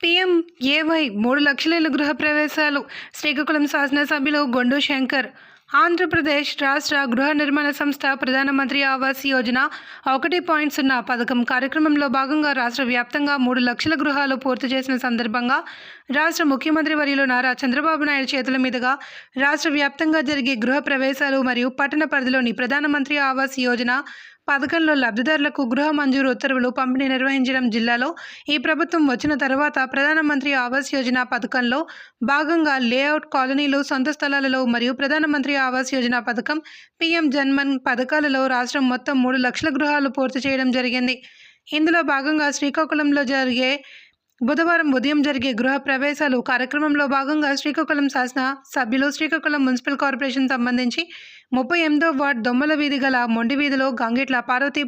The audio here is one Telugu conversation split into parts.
పీఎం ఏవై మూడు లక్షల ఇళ్ళ గృహ ప్రవేశాలు శ్రీకాకుళం శాసనసభ్యులు గొండు శంకర్. ఆంధ్రప్రదేశ్ రాష్ట్ర గృహ నిర్మాణ సంస్థ ప్రధానమంత్రి ఆవాస్ యోజన ఒకటి పాయింట్ సున్నా పథకం కార్యక్రమంలో భాగంగా రాష్ట్ర వ్యాప్తంగా మూడు లక్షల గృహాలు పూర్తి చేసిన సందర్భంగా రాష్ట్ర ముఖ్యమంత్రి వర్యులు నారా చంద్రబాబు నాయుడు చేతుల మీదుగా రాష్ట్ర వ్యాప్తంగా జరిగే గృహ ప్రవేశాలు మరియు పట్టణ పరిధిలోని ప్రధానమంత్రి ఆవాస్ యోజన పథకంలో లబ్ధిదారులకు గృహ మంజూరు ఉత్తర్వులు పంపిణీ నిర్వహించడం జిల్లాలో ఈ ప్రభుత్వం వచ్చిన తర్వాత ప్రధానమంత్రి ఆవాస్ యోజన పథకంలో భాగంగా లేఅవుట్ కాలనీలు సొంత స్థలాలలో మరియు ప్రధానమంత్రి ఆవాస్ యోజన పథకం పీఎం జన్మన్ పథకాలలో రాష్ట్రం మొత్తం మూడు లక్షల గృహాలు పూర్తి చేయడం జరిగింది. ఇందులో భాగంగా శ్రీకాకుళంలో జరిగే బుధవారం ఉదయం జరిగే గృహ ప్రవేశాలు కార్యక్రమంలో భాగంగా శ్రీకాకుళం శాసన సభ్యులు శ్రీకాకుళం మున్సిపల్ కార్పొరేషన్ సంబంధించి ముప్పై ఎనిమిదో వార్డ్ దొమ్మల వీధి గల మొండి వీధిలో గంగిట్ల పార్వతి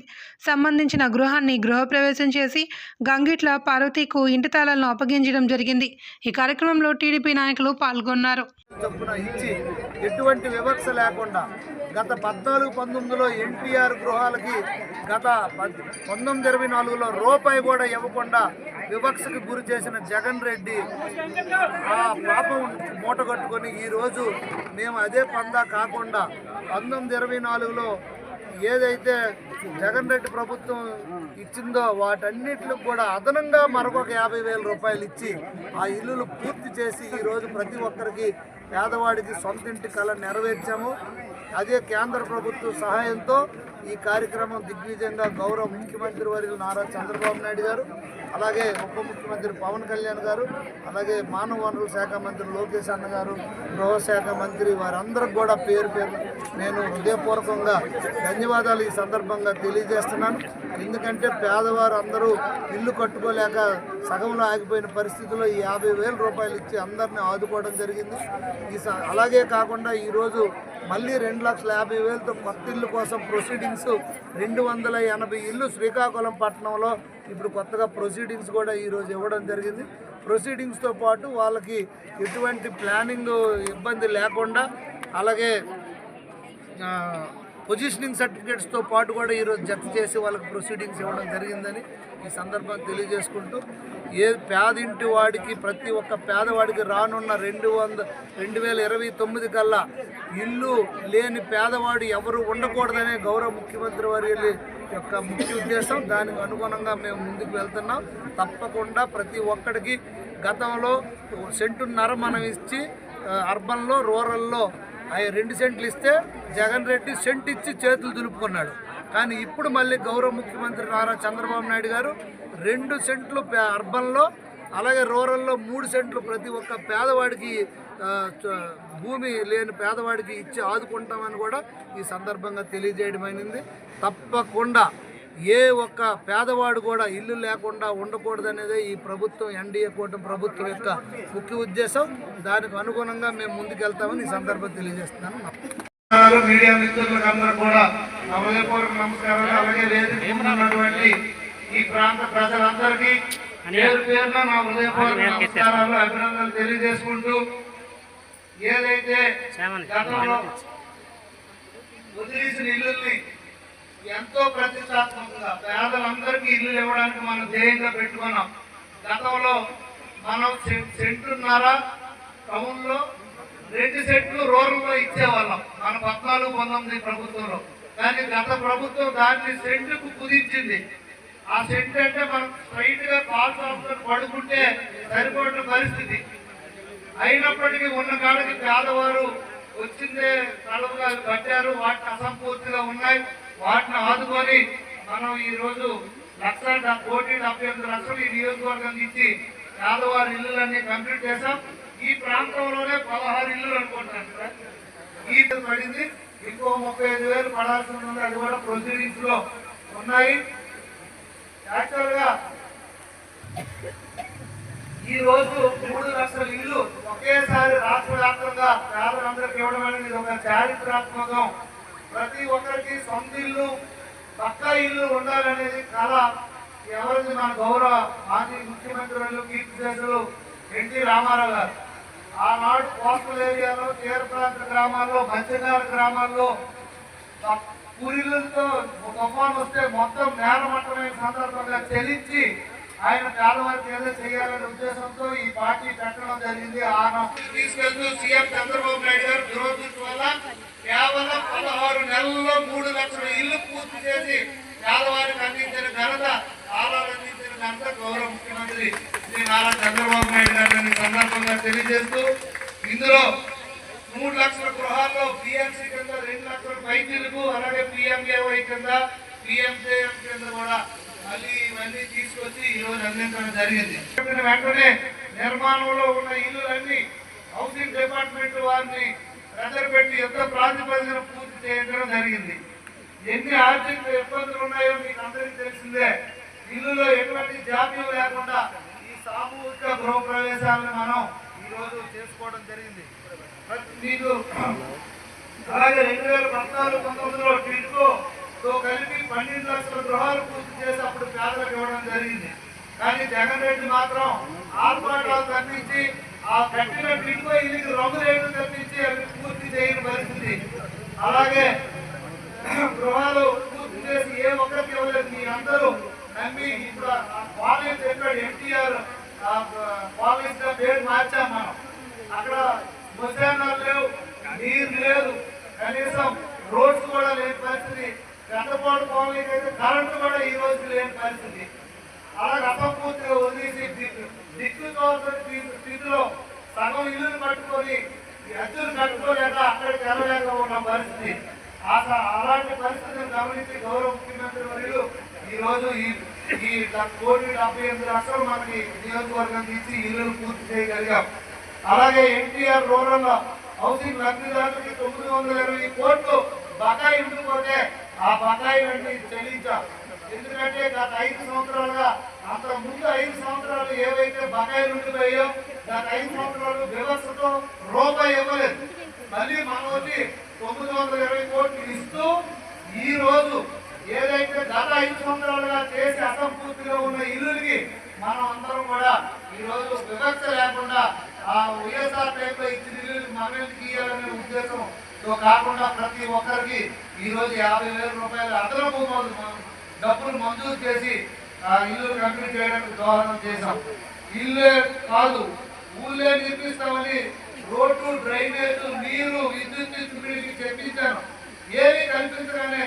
సంబంధించిన గృహాన్ని గృహప్రవేశం చేసి గంగిట్ల పార్వతికు ఇంటి తాళాలను అప్పగించడం జరిగింది. ఈ కార్యక్రమంలో టీడీపీ నాయకులు పాల్గొన్నారు. ఎటువంటి వివక్ష లేకుండా గత పద్నాలుగు పంతొమ్మిదిలో ఎన్టీఆర్ గృహాలకి గత పంతొమ్మిది ఇరవై నాలుగులో రూపాయి కూడా ఇవ్వకుండా వివక్షకు గురి చేసిన జగన్ రెడ్డి ఆ పాపం మూటగట్టుకొని ఈరోజు మేము అదే పందా కాకుండా పంతొమ్మిది ఇరవై నాలుగులో ఏదైతే జగన్ రెడ్డి ప్రభుత్వం ఇచ్చిందో వాటన్నిటికి కూడా అదనంగా మరొక యాభై వేల రూపాయలు ఇచ్చి ఆ ఇల్లులు పూర్తి చేసి ఈరోజు ప్రతి ఒక్కరికి పేదవాడికి సొంత ఇంటి కళ నెరవేర్చాము. అదే కేంద్ర ప్రభుత్వ సహాయంతో ఈ కార్యక్రమం దిగ్విజయంగా గౌరవ ముఖ్యమంత్రి వర్యులు నారా చంద్రబాబు నాయుడు గారు అలాగే ఉప ముఖ్యమంత్రి పవన్ కళ్యాణ్ గారు అలాగే మానవ వనరుల శాఖ మంత్రి లోకేష్ అన్న గారు గృహ శాఖ మంత్రి వారందరికి కూడా పేరు పేరు నేను హృదయపూర్వకంగా ధన్యవాదాలు ఈ సందర్భంగా తెలియజేస్తున్నాను. ఎందుకంటే పేదవారు అందరూ ఇల్లు కట్టుకోలేక సగంలో ఆగిపోయిన పరిస్థితుల్లో ఈ యాభై వేల రూపాయలు ఇచ్చి అందరిని ఆదుకోవడం జరిగింది. ఈ స- అలాగే కాకుండా ఈరోజు మళ్ళీ రెండు లక్షల యాభై వేలతో కొత్త ఇల్లు కోసం ప్రొసీడింగ్స్ రెండు వందల ఎనభై ఇల్లు శ్రీకాకుళం పట్టణంలో ఇప్పుడు కొత్తగా ప్రొసీడింగ్స్ కూడా ఈరోజు ఇవ్వడం జరిగింది. ప్రొసీడింగ్స్తో పాటు వాళ్ళకి ఎటువంటి ప్లానింగ్ ఇబ్బంది లేకుండా అలాగే పొజిషనింగ్ సర్టిఫికేట్స్తో పాటు కూడా ఈరోజు జత చేసి వాళ్ళకి ప్రొసీడింగ్స్ ఇవ్వడం జరిగిందని ఈ సందర్భంగా తెలియజేసుకుంటూ ఏ పేదింటి వాడికి ప్రతి ఒక్క పేదవాడికి రానున్న రెండు వంద రెండు వేల ఇరవై తొమ్మిది కల్లా ఇల్లు లేని పేదవాడు ఎవరు ఉండకూడదనే గౌరవ ముఖ్యమంత్రి వారి యొక్క ముఖ్య ఉద్దేశం. దానికి అనుగుణంగా మేము ముందుకు వెళ్తున్నాం. తప్పకుండా ప్రతి ఒక్కడికి గతంలో సెంటున్నర మనం ఇచ్చి అర్బన్లో రూరల్లో ఆయన రెండు సెంట్లు ఇస్తే జగన్ రెడ్డి సెంట్ ఇచ్చి చేతులు దులుపుకున్నాడు. కానీ ఇప్పుడు మళ్ళీ గౌరవ ముఖ్యమంత్రి నారా చంద్రబాబు నాయుడు గారు రెండు సెంట్లు పే- అర్బన్లో అలాగే రూరల్లో మూడు సెంట్లు ప్రతి ఒక్క పేదవాడికి భూమి లేని పేదవాడికి ఇచ్చి ఆదుకుంటామని కూడా ఈ సందర్భంగా తెలియజేయడమైనది తప్పకుండా ఏ ఒక్క పేదవాడు కూడా ఇల్లు లేకుండా ఉండకూడదనేదే ఈ ప్రభుత్వం ఎన్డీఏ కూటమి ప్రభుత్వం యొక్క ముఖ్య ఉద్దేశం. దానికి అనుగుణంగా మేము ముందుకెళ్తామని ఈ సందర్భం తెలియజేస్తున్నాను. మీడియా మిత్రులకు అందరూ కూడా నా హృదయపూర్వక నమస్కారాలు. అలాగే ముందు ఉన్నటువంటి ఈ ప్రాంత ప్రజలందరికీ పేరు పేరున నా హృదయపూర్వక నమస్కారాలు అభినందనలు తెలియజేసుకుంటూ ఏదైతే గతంలో వదిలేసిన ఇల్లుల్ని ఎంతో ప్రతిష్టాత్మకంగా పేదలందరికీ ఇల్లు ఇవ్వడానికి మనం ధ్యేయంగా పెట్టుకున్నాం. గతంలో మనం సెం- సెంటున్నర టౌన్లో రెండు సెంట్లు రూరల్లో ఇచ్చేవాళ్ళం. మన పద్నాలుగు పంతొమ్మిది ప్రభుత్వంలో. కానీ గత ప్రభుత్వం దాన్ని సెంటుకు కుదించింది. ఆ సెంట్ అంటే మనం స్ట్రైట్గా కాల్ షాప్లో పడుకుంటే సరిపడిన పరిస్థితి. అయినప్పటికీ ఉన్న కాడికి పేదవారు వచ్చిందే కళలుగా కట్టారు వాటిని అసంపూర్తిగా ఉన్నాయి. వాటిని ఆదుకొని మనం ఈరోజు లక్ష కోటి డెబ్బై ఎనిమిది లక్షలు ఈ నియోజకవర్గం ఇచ్చి పేదవారి ఇల్లులన్నీ కంప్లీట్ చేశాం. ఈ ప్రాంతంలోనే పదహారు ఇల్లులు అనుకుంటున్నాను సార్. ఈ పడింది. ఇంకో ముప్పై ఐదు వేలు పడాల్సి ఉంది అది కూడా ప్రొసీడింగ్స్లో ఉన్నాయి. యాక్చువల్గా ఈ రోజు మూడు లక్షల ఇల్లు ఒకేసారి రాష్ట్ర వ్యాప్తంగా పేదలందరికీ ఇవ్వడం అనేది ఇది ఒక చారిత్రాత్మకం. ఇల్లు పక్కా ఇల్లు ఉండాలనేది కళ. ఎవరిది మన గౌరవ మాజీ ముఖ్యమంత్రులు వాళ్ళు కీర్తిశేషులు ఎన్టీ రామారావు గారు. ఆనాడు కోస్టల్ ఏరియాలో తీర ప్రాంత గ్రామాల్లో మత్స్యకార గ్రామాల్లో పూరిలతో తుఫాన్ వస్తే మొత్తం నేలమట్టమైన సందర్భంగా చెల్లించి ఆయన పేదవారికి ఏదో చేయాలనే ఉద్దేశంతో ఈ పార్టీ పెట్టడం జరిగింది. ఆనాడు తీసుకెళ్తూ సీఎం చంద్రబాబు నాయుడు గారు దురదృష్టం వల్ల కేవలం పదహారు నెలల్లో మూడు లక్షల ఇల్లు పూర్తి చేసి పేదవారికి అందించిన ఘనత ఆలాలు అందించిన ఘనత గౌరవ ముఖ్యమంత్రి శ్రీ నారా చంద్రబాబు నాయుడు గారిని సందర్భంగా తెలియజేస్తూ ఇందులో మూడు లక్షల గృహాల్లో పిఎంసీ కింద రెండు లక్షల వైద్యులకు అలాగే పిఎంకేవై కింద పిఎంకేఎం కింద కూడా మళ్ళీ ఇవన్నీ తీసుకొచ్చి ఈరోజు రోజు అందించడం జరిగింది. వెంటనే నిర్మాణంలో ఉన్న ఇల్లులన్నీ హౌసింగ్ డిపార్ట్మెంట్ వారిని ప్రెజర్ పెట్టి యుద్ధ ప్రాతిపదికన పూర్తి చేయించడం జరిగింది. ఎన్ని ఆర్థిక ఇబ్బందులు ఉన్నాయో మీకు అందరికీ తెలిసిందే. ఇల్లులో ఎటువంటి జాప్యం లేకుండా ఈ సామూహిక గృహప్రవేశాలను మనం ఈ రోజు చేసుకోవడం జరిగింది. మీకు అలాగే రెండు వేల పద్నాలుగు పంతొమ్మిదిలో టిడ్కోతో కలిపి పన్నెండు లక్షల గృహాలు పూర్తి చేసి అప్పుడు పేదలకు ఇవ్వడం జరిగింది. కానీ జగన్ రెడ్డి మాత్రం ఆర్భాటాలు తగ్గించి ఆ కట్టిన టిడ్కో ఇల్లుకి రంగు రేటు తప్పించి అవి పూర్తి చేయని పరిస్థితి. అలాగే గృహాలు పూర్తి చేసి ఏ ఒక్కరికి ఇవ్వలేదు. మీ అందరూ నమ్మి ఇప్పుడు ఆ కాలేజ్ చెప్పాడు ఎన్టీఆర్. కాలేజ్గా పేరు మార్చాం మనం. అక్కడ శ్మశానాలు లేవు నీరు లేదు. కనీసం రోడ్స్ కూడా లేని పరిస్థితి. గంటపాడు కాలనీకి అయితే కరెంటు కూడా ఈ రోజు లేని పరిస్థితి. అలాగే అసంపూర్తిగా వదిలేసి స్థితిలో సగం ఇల్లును కట్టుకొని ఎద్దులు అద్దెలు కట్టుకోలేక అక్కడికి వెళ్ళలేక ఉన్న పరిస్థితి. అలాంటి పరిస్థితిని గమనించి గౌరవ ముఖ్యమంత్రి వర్యులు ఈ రోజు ఈ ఈ కోటి డెబ్బై ఎనిమిది లక్షలు మనకి నియోజకవర్గం ఇచ్చి ఇల్లును పూర్తి చేయగలిగాం. అలాగే ఎన్టీఆర్ రూరల్ హౌసింగ్ లబ్ధిదారులకి తొమ్మిది వందల ఇరవై కోట్లు బకాయి ఉండిపోతే ఆ బకాయిలన్నీ చెల్లించాం. ఎందుకంటే గత ఐదు సంవత్సరాలుగా ఐదు సంవత్సరాలు ఏవైతే బకాయిలు ఉండిపోయాయో దాని ఐదు సంవత్సరాలు వ్యవస్థతో రూపాయి ఇవ్వలేదు. మళ్ళీ మనం వచ్చి తొమ్మిది వందల ఇరవై కోట్లు ఇస్తూ ఈ రోజు ఏదైతే గత ఐదు సంవత్సరాలుగా చేసి అసంపూర్తిగా ఉన్న ఇల్లులకి మనం అందరం కూడా ఈ రోజు వివక్ష లేకుండా ఆ వైఎస్ఆర్ టైంలో ఇచ్చిన ఇల్లు మనం ఎందుకు ఉద్దేశంతో కాకుండా ప్రతి ఒక్కరికి ఈ రోజు యాభై వేల రూపాయలు అదనపు డబ్బులు మంజూరు చేసి ఇల్లు కంప్లీట్ చేయడానికి దోహదం చేశాం. ఇల్లే కాదు ఊళ్ళే నిర్మిస్తామని రోడ్లు డ్రైనేజ్ నీరు విద్యుత్ చెప్పించాను ఏమీ కల్పించగానే